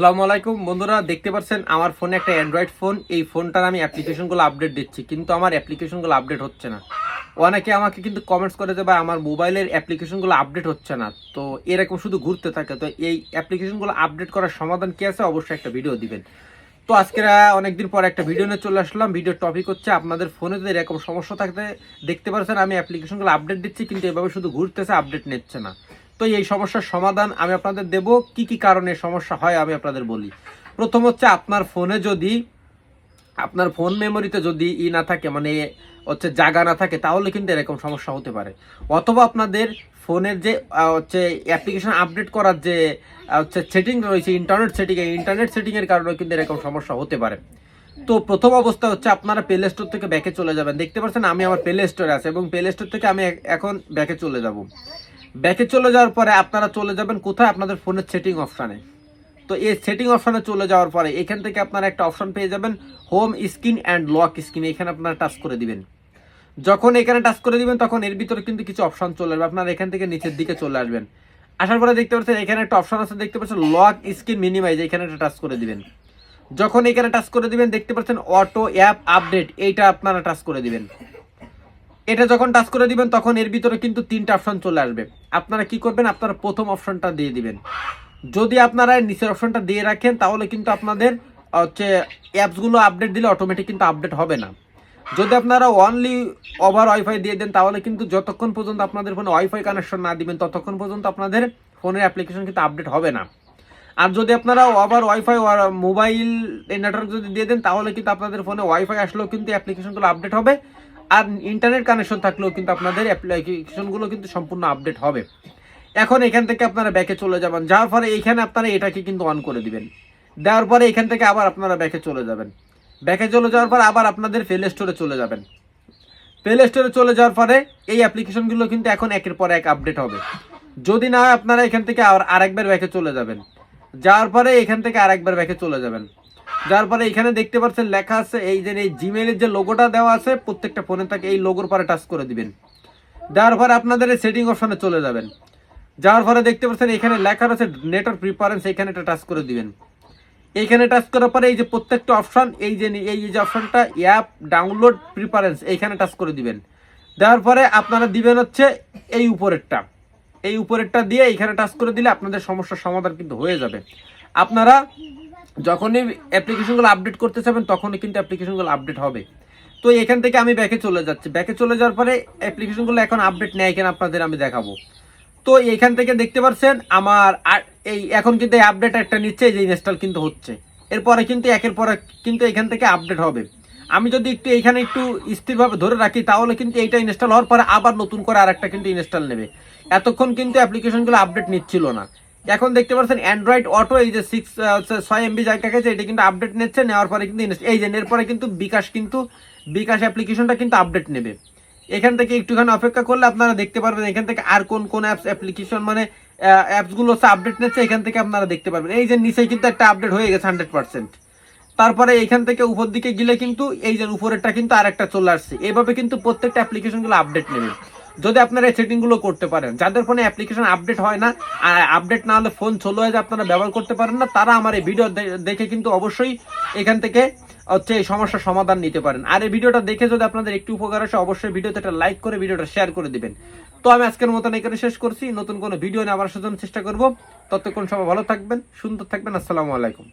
আসসালামু আলাইকুম। বন্ধুরা, দেখতে পাচ্ছেন আমার ফোনে একটা অ্যান্ড্রয়েড ফোন এই ফোনটার আমি অ্যাপ্লিকেশনগুলো আপডেট দিচ্ছি, কিন্তু আমার অ্যাপ্লিকেশনগুলো আপডেট হচ্ছে না। অনেকে আমাকে কিন্তু কমেন্টস করে যে, ভাই, আমার মোবাইলের অ্যাপ্লিকেশনগুলো আপডেট হচ্ছে না। তো এরকম শুধু ঘুরতে থাকে। তো এই অ্যাপ্লিকেশনগুলো আপডেট করার সমাধান কী আছে? অবশ্যই একটা ভিডিও দিবেন। তো আজকে অনেকদিন পর একটা ভিডিও নিয়ে চলে আসলাম। ভিডিওর টপিক হচ্ছে আপনাদের ফোনে যদি এরকম সমস্যা থাকতে দেখতে পাচ্ছেন আমি অ্যাপ্লিকেশনগুলো আপডেট দিচ্ছি, কিন্তু এভাবে শুধু ঘুরতেছে আপডেট নিচ্ছে না। তো এই সমস্যার সমাধান আমি আপনাদের দেব। কি কি কারণে সমস্যা হয় আমি আপনাদের বলি। প্রথম হচ্ছে আপনার ফোনে যদি, আপনার ফোন মেমোরিতে যদি ই না থাকে মানে হচ্ছে জায়গা না থাকে, তাহলে কিন্তু এরকম সমস্যা হতে পারে। অথবা আপনাদের ফোনের যে হচ্ছে অ্যাপ্লিকেশন আপডেট করার যে হচ্ছে সেটিং রয়েছে ইন্টারনেট সেটিং ইন্টারনেট সেটিংয়ের কারণে কিন্তু এরকম সমস্যা হতে পারে। তো প্রথম অবস্থা হচ্ছে আপনারা প্লে স্টোর থেকে ব্যাকে চলে যাবেন। দেখতে পাচ্ছেন আমি আমার প্লে স্টোরে আছে এবং প্লে স্টোর থেকে আমি এখন ব্যাকে চলে যাব। ব্যাকে চলে যাওয়ার পরে আপনারা চলে যাবেন কোথায়? আপনাদের ফোনের সেটিং অপশানে তো এই সেটিং অপশানে চলে যাওয়ার পরে এখান থেকে আপনারা একটা অপশান পেয়ে যাবেন home screen and lock screen এখানে আপনারা টাচ করে দিবেন। যখন এখানে টাচ করে দিবেন, তখন এর ভিতরে কিন্তু কিছু অপশন চলে আসবে। আপনারা এখান থেকে নিচের দিকে চলে আসবেন। আসার পরে দেখতে পাচ্ছেন, এখানে একটা অপশন আছে, দেখতে পাচ্ছেন লক স্ক্রিন মিনিমাইজ এখানে একটা টাচ করে দিবেন। যখন এখানে টাচ করে দিবেন, দেখতে পাচ্ছেন অটো অ্যাপ আপডেট এইটা আপনারা টাচ করে দিবেন। এটা যখন টাচ করে দিবেন, তখন এর ভিতরে কিন্তু তিনটা অপশন চলে আসবে। আপনারা কি করবেন? আপনারা প্রথম অপশনটা দিয়ে দিবেন। যদি আপনারা নিচের অপশনটা দিয়ে রাখেন, তাহলে কিন্তু আপনাদের হচ্ছে অ্যাপসগুলো আপডেট দিলে অটোমেটিক কিন্তু আপডেট হবে না। যদি আপনারা অনলি ওভার ওয়াইফাই দিয়ে দেন, তাহলে কিন্তু যতক্ষণ পর্যন্ত আপনাদের ফোনে ওয়াইফাই কানেকশন না দিবেন, ততক্ষণ পর্যন্ত আপনাদের ফোনের অ্যাপ্লিকেশন কিন্তু আপডেট হবে না। আর যদি আপনারা ওভার ওয়াইফাই মোবাইল নেটওয়ার্ক যদি দিয়ে দেন, তাহলে কিন্তু আপনাদের ফোনে ওয়াইফাই আসলেও কিন্তু অ্যাপ্লিকেশনগুলো আপডেট হবে। আর ইন্টারনেট কানেকশন থাকলেও কিন্তু আপনাদের অ্যাপ্লিকেশনগুলো কিন্তু সম্পূর্ণ আপডেট হবে। এখন এখান থেকে আপনারা ব্যাকে চলে যাবেন। যাওয়ার ফলে এইখানে আপনারা এটাকে কিন্তু অন করে দিবেন। দেওয়ার পরে এখান থেকে আবার আপনারা ব্যাকে চলে যাবেন। ব্যাকে চলে যাওয়ার পর আবার আপনাদের প্লে স্টোরে চলে যাবেন। প্লে স্টোরে চলে যাওয়ার পরে এই অ্যাপ্লিকেশনগুলো কিন্তু এখন একের পর এক আপডেট হবে। যদি না হয় আপনারা এখান থেকে আর আরেকবার ব্যাকে চলে যাবেন। যাওয়ার পরে এখান থেকে আরেকবার ব্যাকে চলে যাবেন। যার পরে এখানে দেখতে পাচ্ছেন, লেখা আছে এই যে এই জিমেইলের যে লোগোটা দেওয়া আছে, প্রত্যেকটা ফোনে থাকে এই লোগোর পরে টাচ করে দিবেন। দেওয়ার পরে আপনাদের এই সেটিং অপশনে চলে যাবেন। যাওয়ার পরে দেখতে পাচ্ছেন, এখানে লেখা আছে নেটওয়ার্ক প্রিফারেন্স এখানে একটা টাচ করে দিবেন। এইখানে টাচ করার পরে এই যে প্রত্যেকটা অপশন এই যে এই যে অপশনটা অ্যাপ ডাউনলোড প্রিফারেন্স এইখানে টাচ করে দিবেন। দেওয়ার পরে আপনারা দিবেন হচ্ছে এই উপরেরটা। এই উপরেরটা দিয়ে এইখানে টাচ করে দিলে আপনাদের সমস্যার সমাধান কিন্তু হয়ে যাবে। আপনারা যখনই অ্যাপ্লিকেশনগুলো আপডেট করতে চাবেন তখনই কিন্তু অ্যাপ্লিকেশনগুলো আপডেট হবে। তো এখান থেকে আমি ব্যাকে চলে যাচ্ছি। ব্যাকে চলে যাওয়ার পরে অ্যাপ্লিকেশনগুলো এখন আপডেট নেয় এখানে আপনাদের আমি দেখাবো। তো এখান থেকে দেখতে পাচ্ছেন, আমার এই এখন কিন্তু এই আপডেট একটা নিচ্ছে, এই যে ইনস্টল কিন্তু হচ্ছে। এরপরে কিন্তু একের পর কিন্তু এখান থেকে আপডেট হবে। আমি যদি একটু এখানে একটু স্থিরভাবে ধরে রাখি, তাহলে কিন্তু এইটা ইনস্টল হওয়ার পরে আবার নতুন করে আরেকটা কিন্তু ইনস্টল নেবে। এতক্ষণ কিন্তু অ্যাপ্লিকেশনগুলো আপডেট নিচ্ছিল না। এখন দেখতে পাচ্ছেন অ্যান্ড্রয়েড অটো এই যে সিক্স ছয় এমবি জায়গা গেছে, এটা কিন্তু আপডেট নিচ্ছে, নেওয়ার পরে কিন্তু এই যে এরপরে কিন্তু বিকাশ কিন্তু, বিকাশ অ্যাপ্লিকেশনটা কিন্তু আপডেট নেবে। এখান থেকে একটুখানি অপেক্ষা করলে আপনারা দেখতে পারবেন এখান থেকে আর কোন কোন অ্যাপস অ্যাপ্লিকেশন মানে অ্যাপসগুলো হচ্ছে আপডেট নিচ্ছে, এখান থেকে আপনারা দেখতে পারবেন। এই যে নিচে কিন্তু একটা আপডেট হয়ে গেছে হান্ড্রেড পার্সেন্ট তারপরে এখান থেকে উপর দিকে গেলে কিন্তু, এই যে উপরেরটা কিন্তু আরেকটা চলে আসছে। এভাবে কিন্তু প্রত্যেকটা অ্যাপ্লিকেশনগুলো আপডেট নেবে। যদি আপনারা এই সেটিংগুলো করতে পারেন, যাদের ফোনে অ্যাপ্লিকেশন আপডেট হয় না, আর আপডেট না হলে ফোন চলে হয়ে আপনারা ব্যবহার করতে পারেন না, তারা আমার এই ভিডিও দেখে কিন্তু অবশ্যই এখান থেকে হচ্ছে এই সমস্যার সমাধান নিতে পারেন। আর এই ভিডিওটা দেখে যদি আপনাদের একটু উপকার আসে, অবশ্যই ভিডিওতে একটা লাইক করে ভিডিওটা শেয়ার করে দিবেন। তো আমি আজকের মতন এখানে শেষ করছি। নতুন কোনো ভিডিও নিয়ে আবার সাজানোর চেষ্টা করব। ততক্ষণ সবাই ভালো থাকবেন, সুন্দর থাকবেন। আসসালামু আলাইকুম।